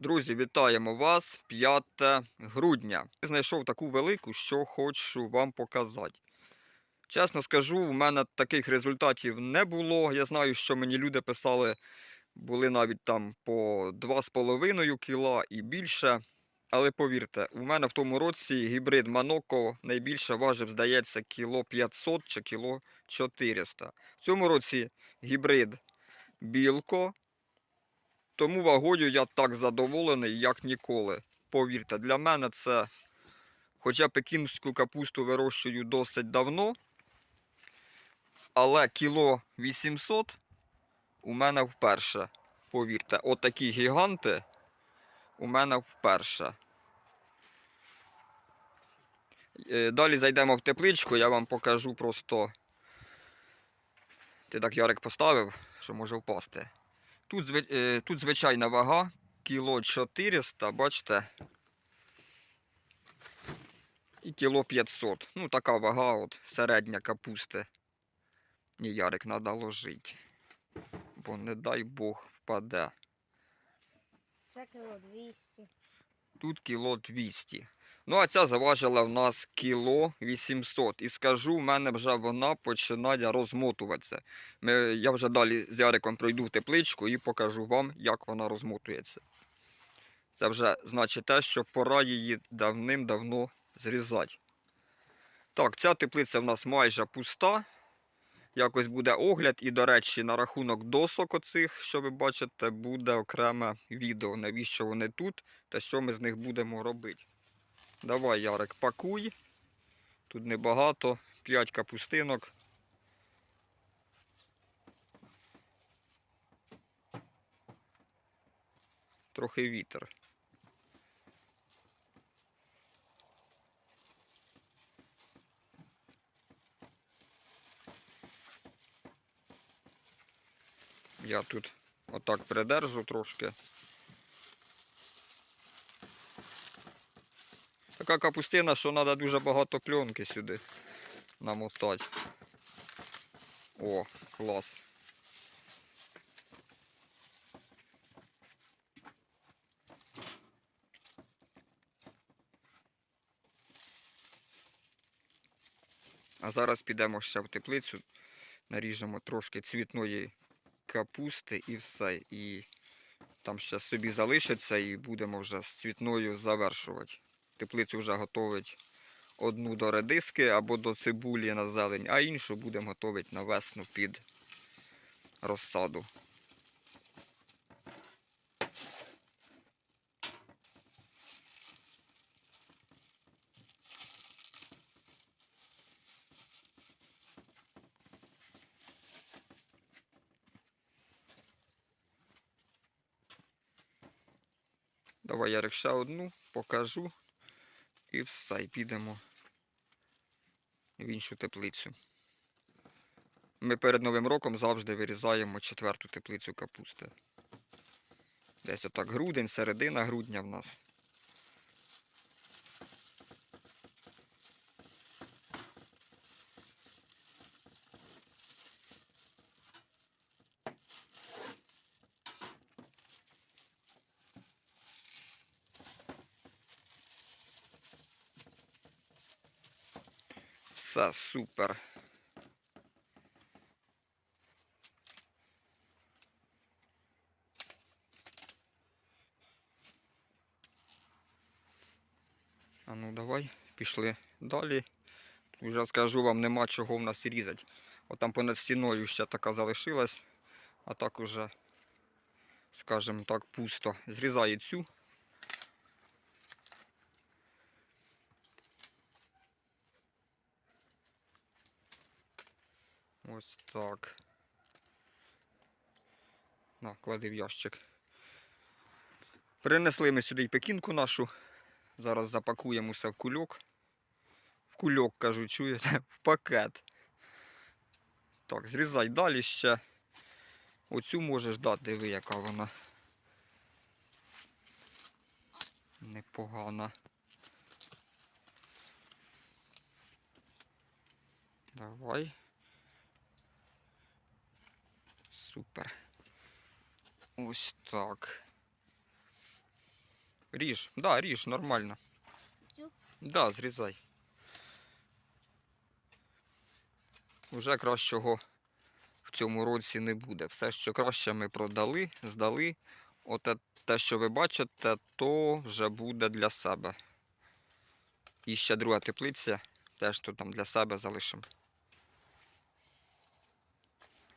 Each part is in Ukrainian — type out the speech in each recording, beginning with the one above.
Друзі, вітаємо вас 5 грудня. Знайшов таку велику, що хочу вам показати. Чесно скажу, в мене таких результатів не було. Я знаю, що мені люди писали, були навіть там по 2,5 кіла і більше. Але повірте, у мене в тому році гібрид Маноко найбільше важив, здається, кіло 500 чи кіло 400. В цьому році гібрид Білко тому вагою я так задоволений, як ніколи. Повірте, для мене це, хоча пекінську капусту вирощую досить давно, але кіло 800 у мене вперше. Повірте, отакі гіганти у мене вперше. Е, Далі зайдемо в тепличку, я вам покажу просто. Ти так Ярик поставив, що може впасти. Тут, е, тут звичайна вага, кіло 400, бачите. І кіло 500. Ну, така вага, от, середня капусти. Ні, Ярик треба ложити. Бо не дай Бог впаде. Це кіло 200. Тут кіло 200. Ну, а ця заважила в нас кіло 800. І скажу, в мене вже вона починає розмотуватися. Ми, я вже далі з Яриком пройду тепличку і покажу вам, як вона розмотується. Це вже значить те, що пора її давним-давно зрізати. Так, ця теплиця в нас майже пуста. Якось буде огляд. І, до речі, на рахунок досок оцих, що ви бачите, буде окреме відео, навіщо вони тут та що ми з них будемо робити. Давай, Ярик, пакуй. Тут небагато, 5 капустинок. Трохи вітер. Я тут отак придержу трошки. Така капустина, що треба дуже багато пленки сюди намотати. О, клас. А зараз підемо ще в теплицю, наріжемо трошки цвітної капусти і все. І там ще собі залишиться і будемо вже з цвітною завершувати. Теплицю вже готовить одну до редиски або до цибулі на зелень, а іншу будемо готувати на весну під розсаду. Давай я ще одну покажу і все, і підемо в іншу теплицю. Ми перед Новим роком завжди вирізаємо четверту теплицю капусти. Десь отак грудень, середина грудня в нас. Все супер. А ну давай, пішли далі. Вже скажу вам, нема чого в нас різати. От там понад стіною ще така залишилась, а так уже, скажімо так, пусто. Зрізаю цю. Ось так. На, клади в ящик. Принесли ми сюди й пекінку нашу. Зараз запакуємо все в кульок. В кульок, кажу, чуєте, в пакет. Так, зрізай далі ще. Оцю можеш дати, диви, яка вона. Непогана. Давай. Супер. Ось так. Ріж, да, ріж, нормально. Цю? Да, зрізай. Уже кращого в цьому році не буде. Все, що краще ми продали, здали. Оте те, що ви бачите, то вже буде для себе. І ще друга теплиця, теж тут там для себе залишимо.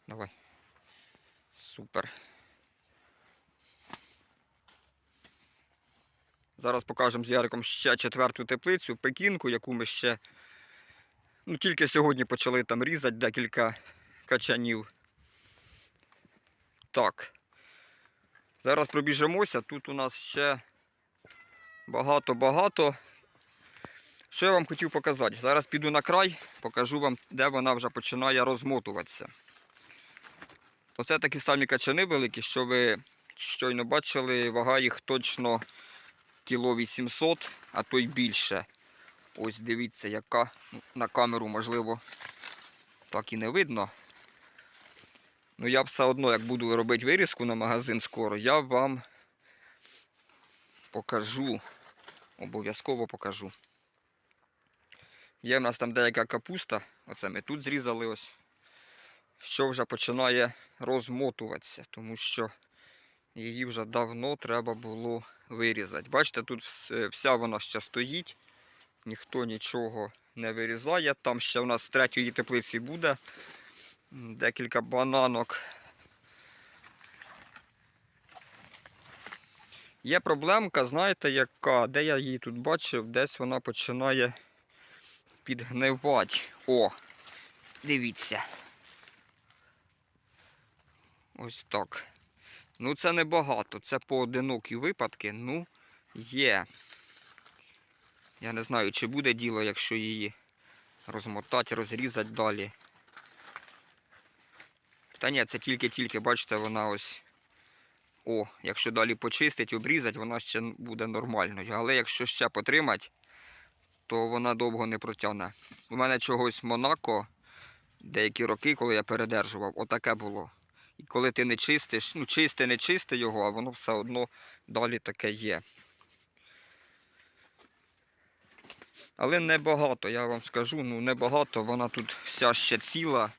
Давай. Супер. Зараз покажемо з Яриком ще четверту теплицю, пекінку, яку ми ще ну, тільки сьогодні почали там різати декілька качанів. Так. Зараз пробіжимося. Тут у нас ще багато-багато. Що я вам хотів показати? Зараз піду на край, покажу вам, де вона вже починає розмотуватися. Оце такі самі качани великі, що ви щойно бачили, вага їх точно кіло 800, а то й більше. Ось дивіться, яка Ну, на камеру, можливо, так і не видно. Ну я все одно, як буду робити вирізку на магазин скоро, я вам покажу. Обов'язково покажу. Є в нас там деяка капуста, оце ми тут зрізали ось, що вже починає розмотуватися, тому що її вже давно треба було вирізати. Бачите, тут вся вона ще стоїть, ніхто нічого не вирізає. Там ще в нас з третьої теплиці буде декілька бананок. Є проблемка, знаєте, яка? Де я її тут бачив, десь вона починає підгнивати. О, дивіться. Ось так. Ну, це небагато, це поодинокі випадки, ну, є. Я не знаю, чи буде діло, якщо її розмотати, розрізати далі. Та ні, це тільки-тільки, бачите, вона ось. О, якщо далі почистить, обрізати, вона ще буде нормальною. Але якщо ще потримати, то вона довго не протягне. У мене чогось Монако деякі роки, коли я передержував, отаке було. І коли ти не чистиш, ну чисти, не чисти його, а воно все одно далі таке є. Але небагато, я вам скажу, ну небагато, вона тут вся ще ціла.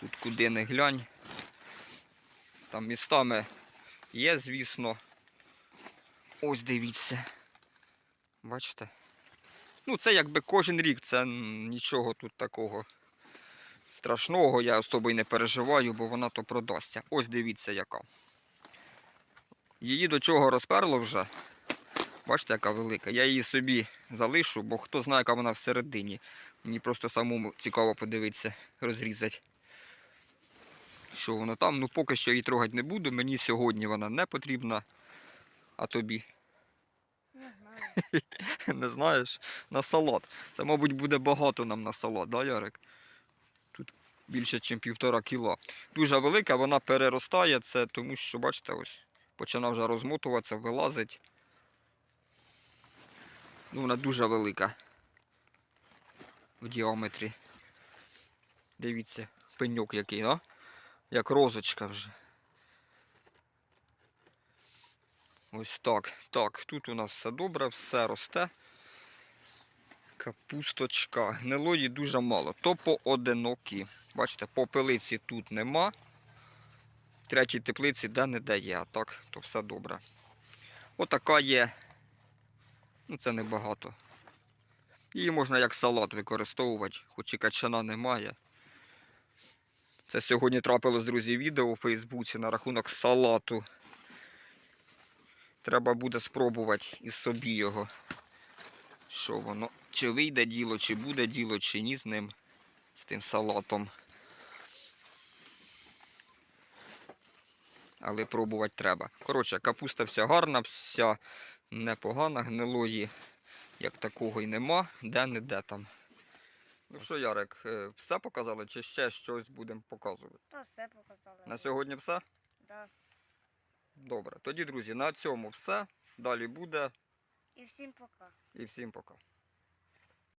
Тут куди не глянь. Там містами є, звісно. Ось дивіться. Бачите? Ну, це якби кожен рік, це нічого тут такого страшного, я особо й не переживаю, бо вона то продасться. Ось дивіться яка. Її до чого розперло вже. Бачите, яка велика. Я її собі залишу, бо хто знає, яка вона всередині. Мені просто самому цікаво подивитися, розрізати. Що воно там. Ну поки що її трогати не буду. Мені сьогодні вона не потрібна. А тобі Не знаю. не знаєш? На салат. Це, мабуть, буде багато нам на салат, да, Ярик? Більше, ніж півтора кіла. Дуже велика, вона переростає, це тому що, бачите, ось починає вже розмотуватися, вилазить. Ну, вона дуже велика в діаметрі. Дивіться, пеньок який, а? Як розочка вже. Ось так. Так, тут у нас все добре, все росте. Капусточка. Гнилої дуже мало. То поодинокі. Бачите, попелиці тут нема. Третій теплиці де-не-де є, а так, то все добре. Отака є. Ну, це небагато. Її можна як салат використовувати, хоч і качана немає. Це сьогодні трапилось, друзі, відео у Фейсбуці на рахунок салату. Треба буде спробувати і собі його. Що воно? Чи вийде діло, чи буде діло, чи ні з ним, з тим салатом. Але пробувати треба. Коротше, капуста вся гарна, вся непогана, гнилої, як такого і нема, де-не-де там. Ну що, Ярик, е, все показали, чи ще щось будемо показувати? То все показали. На сьогодні все? Да. Добре. Тоді, друзі, на цьому все. Далі буде І всім пока. і всім пока.